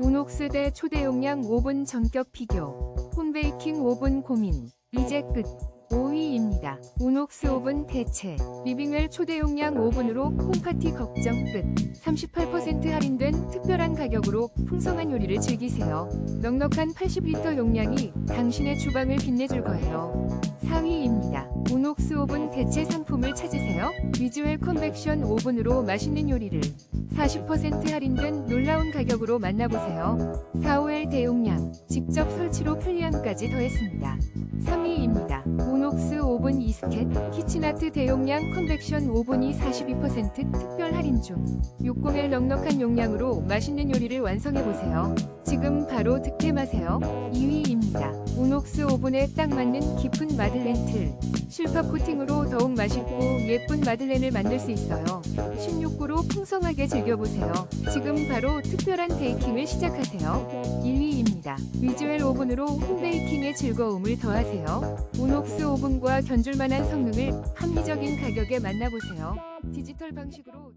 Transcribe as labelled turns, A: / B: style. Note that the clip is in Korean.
A: 우녹스 대 초대 용량 오븐 전격 비교. 홈베이킹 오븐 고민. 이제 끝. 5위입니다. 우녹스 오븐 대체. 리빙웰 초대 용량 오븐으로 홈파티 걱정 끝. 38% 할인된 특별한 가격으로 풍성한 요리를 즐기세요. 넉넉한 80리터 용량이 당신의 주방을 빛내줄 거예요. 4위입니다. 우녹스 오븐 대체 상품을 찾으세요. 위즈웰 컨벡션 오븐으로 맛있는 요리를 40% 할인된 놀라운 가격으로 만나보세요. 4호L 대용량, 직접 설치로 편리함까지 더했습니다. 3위입니다. 우녹스 오븐 이스켓, 키친아트 대용량 컨벡션 오븐이 42% 특별 할인 중. 60엘 넉넉한 용량으로 맛있는 요리를 완성해보세요. 지금 바로 득템하세요. 2위입니다. 우녹스 오븐에 딱 맞는 깊은 마들렌 틀. 실밥 코팅으로 더욱 맛있고 예쁜 마들렌을 만들 수 있어요. 16구로 풍성하게 즐겨보세요. 지금 바로 특별한 베이킹을 시작하세요. 1위입니다. 위즈웰 오븐으로 홈베이킹의 즐거움을 더하세요. 우녹스 오븐과 견줄만한 성능을 합리적인 가격에 만나보세요. 디지털 방식으로